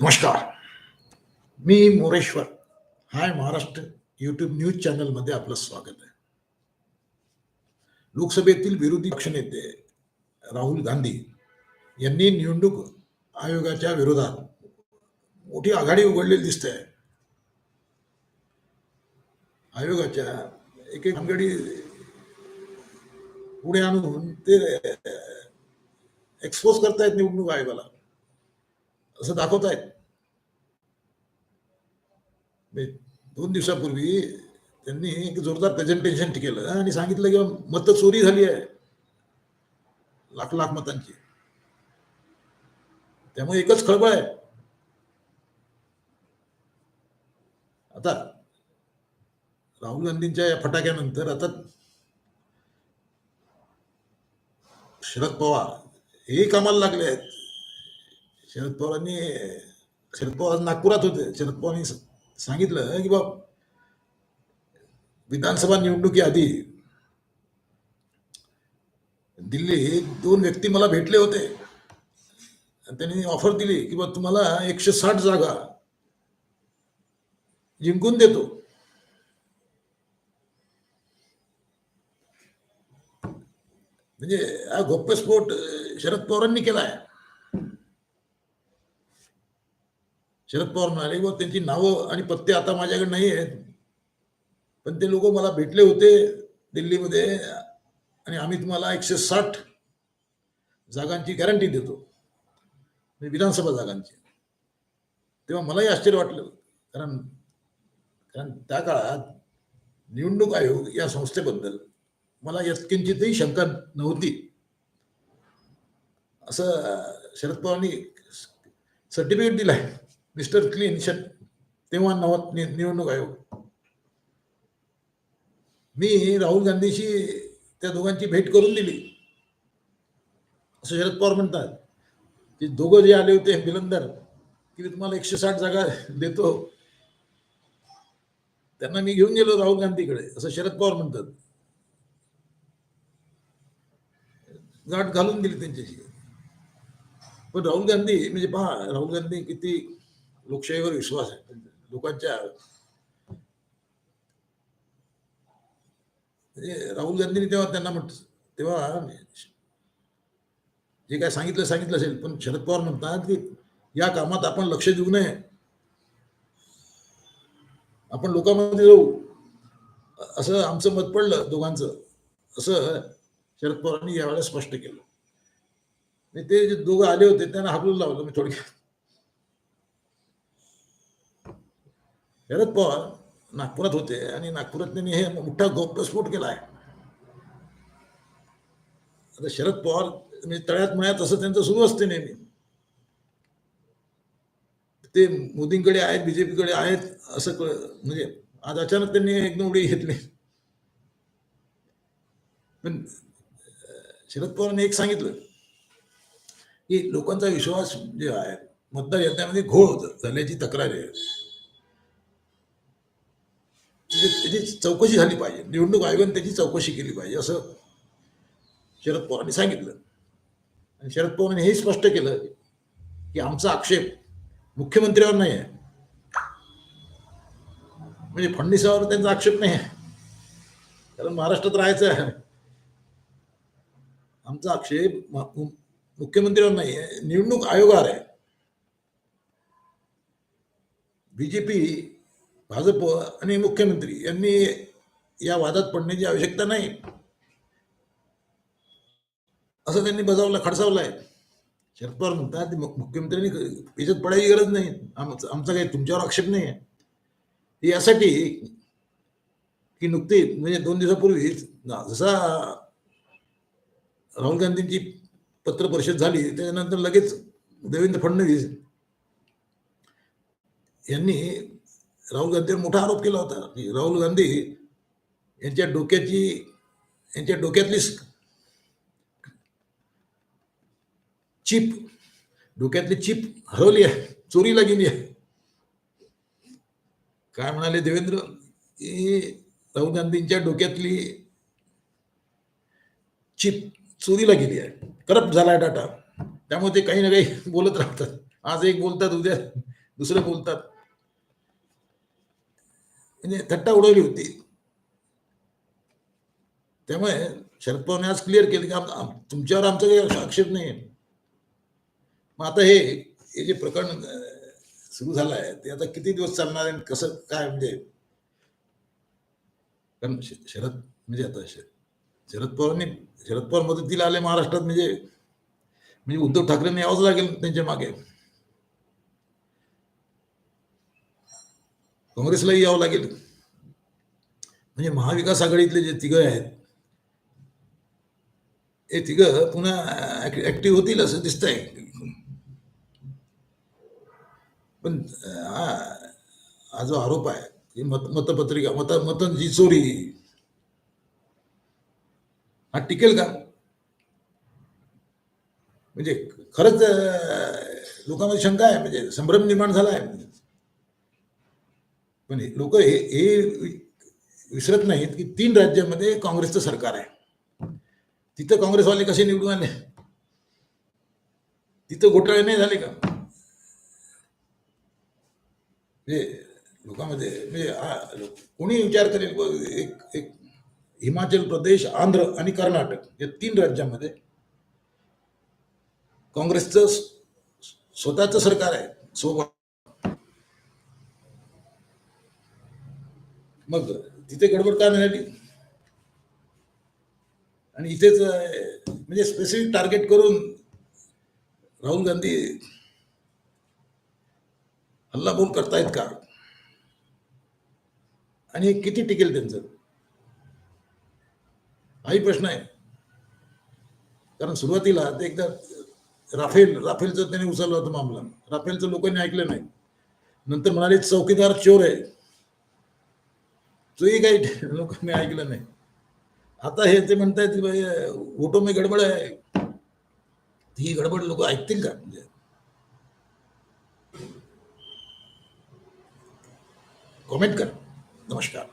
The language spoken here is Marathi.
नमस्कार. मी Moreshwar. Hi Maharashtra YouTube news चॅनलमध्ये आपलं स्वागत आहे. लोकसभेतील विरोधी पक्षनेते राहुल गांधी यांनी निवडणूक आयोगाच्या विरोधात मोठी आघाडी उघडलेली दिसते. आयोगाच्या एक एक भानगडी पुढे आणून ते एक्सपोज करतायत निवडणूक आयोगाला. असं दाखवत आहेत. दोन दिवसापूर्वी त्यांनी एक जोरदार प्रेझेंटेशन केलं आणि सांगितलं की मत चोरी झाली आहे. लाख लाख मतांची. त्यामुळे एकच खळबळ आहे. आता राहुल गांधींच्या या फटाक्यानंतर आता शरद पवार हे कामाला लागले आहेत. शरद पवारांनी शरद पवार नागपुरात होते. शरद पवारांनी सांगितलं की बा विधानसभा निवडणुकीआधी दिल्लीत दोन व्यक्ती मला भेटले होते. आणि त्यांनी ऑफर दिली की बा तुम्हाला एकशे साठ जागा जिंकून देतो. म्हणजे हा गौप्यस्फोट शरद पवारांनी केला आहे शरद पवार म्हणाले व त्यांची नावं आणि पत्ते आता माझ्याकडे नाही आहेत. पण ते लोक मला भेटले होते दिल्लीमध्ये आणि आम्ही तुम्हाला एकशे साठ जागांची गॅरंटी देतो. विधानसभा जागांची. तेव्हा मलाही आश्चर्य वाटलं कारण कारण त्या काळात निवडणूक आयोग या संस्थेबद्दल मला यत्किंचितही शंका नव्हती. असं शरद पवारांनी सर्टिफिकेट दिलं आहे मिस्टर क्लीन शट तेव्हा नव निवडणूक आयोग. मी राहुल गांधीशी त्या दोघांची भेट करून दिली. असं शरद पवार म्हणतात की दोघं जे आले होते बिलंदर की मी तुम्हाला एकशे साठ जागा देतो. त्यांना मी घेऊन गेलो राहुल गांधीकडे असं शरद पवार म्हणतात. गाठ घालून दिली त्यांच्याशी. पण राहुल गांधी म्हणजे पहा राहुल गांधी किती लोकशाहीवर विश्वास आहे. लोकांच्या म्हणजे राहुल गांधींनी तेव्हा त्यांना म्हट तेव्हा जे काय सांगितलं सांगितलं असेल पण शरद पवार म्हणतात की या कामात आपण लक्ष देऊ नये. आपण लोकांमध्ये जाऊ. असं आमचं मत पडलं दोघांचं. असं शरद पवारांनी यावेळेस स्पष्ट केलं. ते जे दोघं आले होते त्यांना हाकलून लावलं मी थोडक्यात. शरद पवार नागपुरात होते आणि नागपुरात त्यांनी हे मोठा गौप्यस्फोट केला आहे. आता शरद पवार म्हणजे तळ्यात मळ्यात असं त्यांचं सुरू असते नेहमी. ते मोदींकडे आहेत बीजेपीकडे आहेत असं कळ म्हणजे आज अचानक त्यांनी एकदम उडी घेतली. पण शरद पवारांनी एक सांगितलं की लोकांचा विश्वास जे आहे मतदार यंत्रामध्ये घोळ होत- झाल्याची तक्रार आहे. म्हणजे त्याची चौकशी झाली पाहिजे. निवडणूक आयोगाने त्याची चौकशी केली पाहिजे असं शरद पवारांनी सांगितलं. आणि शरद पवारांनी हे स्पष्ट केलं की आमचा आक्षेप मुख्यमंत्र्यावर नाही आहे. म्हणजे फडणवीसावर त्यांचा आक्षेप नाही आहे. कारण महाराष्ट्रात राहायचं आहे. आमचा आक्षेप मुख्यमंत्र्यावर नाही आहे. निवडणूक आयोगावर आहे. बीजेपी भाजप आणि मुख्यमंत्री यांनी या वादात पडण्याची आवश्यकता नाही. असं त्यांनी बजावलं खडसावला आहे शरद पवार म्हणतात मुख्यमंत्र्यांनी याच्यात पडायची गरज नाही. आमचा आमचा काही तुमच्यावर आक्षेप नाही आहे. यासाठी की नुकती म्हणजे दोन दिवसापूर्वी जसा राहुल गांधींची पत्र परिषद झाली त्याच्यानंतर लगेच देवेंद्र फडणवीस यांनी राहुल गांधीवर मोठा आरोप केला होता. की राहुल गांधी यांच्या डोक्याची यांच्या डोक्यातली चिप डोक्यातली चिप हरवली आहे चोरीला गेली आहे. काय म्हणाले देवेंद्र? की राहुल गांधींच्या डोक्यातली चिप चोरीला गेली आहे. करप्ट झाला डाटा त्यामुळे ते काही ना काही बोलत राहतात. आज एक बोलतात उद्या दुसरं बोलतात. म्हणजे थट्टा उडवली होती. त्यामुळे शरद पवारने आज क्लिअर केलं की आम- तुमच्यावर आमचा काही आक्षेप नाही आहे मग आता हे हे जे प्रकरण सुरू झालं आहे ते आता किती दिवस चालणार आहे आणि कसं काय म्हणजे? कारण शरद म्हणजे आता श- शरद पवारांनी शरद पवार मदतीला आले महाराष्ट्रात म्हणजे म्हणजे उद्धव ठाकरेंनी यावंच लागेल त्यांच्या मागे. काँग्रेसलाही यावं लागेल. म्हणजे महाविकास आघाडीतले जे तिघं आहेत हे तिघं पुन्हा ऍक्टिव्ह होतील असं दिसतंय. पण हा जो आरोप आहे की मत मतपत्रिका मत जी चोरी हा टिकेल का? म्हणजे खरंच लोकांमध्ये शंका आहे म्हणजे संभ्रम निर्माण झाला आहे. पण लोक हे हे विसरत नाहीत की तीन राज्यामध्ये काँग्रेसचं सरकार आहे. तिथं काँग्रेसवाले कसे निवडून आले? तिथं घोटाळे नाही झाले का? लोकांमध्ये म्हणजे कोणी विचार करेल एक एक हिमाचल प्रदेश आंध्र आणि कर्नाटक या तीन राज्यामध्ये काँग्रेसचं स्वतःचं सरकार आहे. सोबत मग तिथे गडबड का नाही आणि इथेच म्हणजे स्पेसिफिक टार्गेट करून राहुल गांधी हल्ला बोल करतायत का? आणि हे किती टिकेल त्यांचं? हाही प्रश्न आहे. कारण सुरुवातीला ते एकदा राफेल राफेलचं त्यांनी उचलला होता मामला. राफेलचं लोकांनी ऐकलं नाही. नंतर म्हणाले चौकीदार चोर आहे. तोही काही लोकांनी ऐकलं नाही. आता हे ते म्हणतायत की भाई ओटो मी गडबड आहे. ही गडबड लोक ऐकतील का? म्हणजे कॉमेंट कर. नमस्कार.